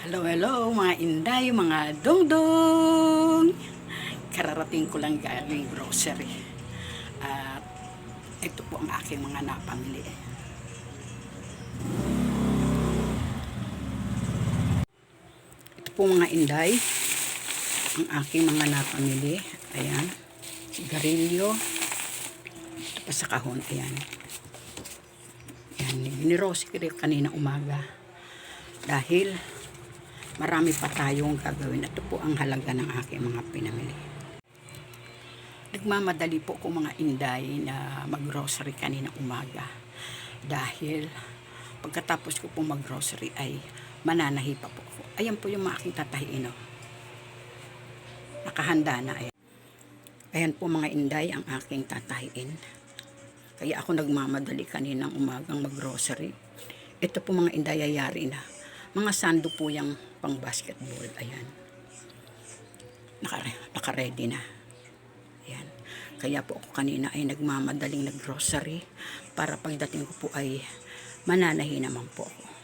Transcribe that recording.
Hello, hello mga inday, mga dongdong. Kararating ko lang galing grocery. At ito po ang aking mga napamili. Ito po mga inday, ang aking mga napamili. Ayan, sigarilyo. Ito pa sa kahon, ayan. Ayan, ko rin kanina umaga. Dahil marami pa tayong gagawin. Ito po ang halaga ng aking mga pinamili. Nagmamadali po ko mga inday na maggrocery kanina umaga. Dahil pagkatapos ko po maggrocery ay mananahi pa po ako. Ayan po yung mga aking tatahiin. Oh. Nakahanda na. Ayan. ayan po mga inday ang aking tatahiin. Kaya ako nagmamadali kaninang umagang maggrocery. Ito po mga indayayari na. Mga sando po yung pang basketball. Ayan. Naka, naka-ready na. Ayan. Kaya po ako kanina ay nagmamadaling naggrocery para pagdating ko po ay mananahi naman po ako.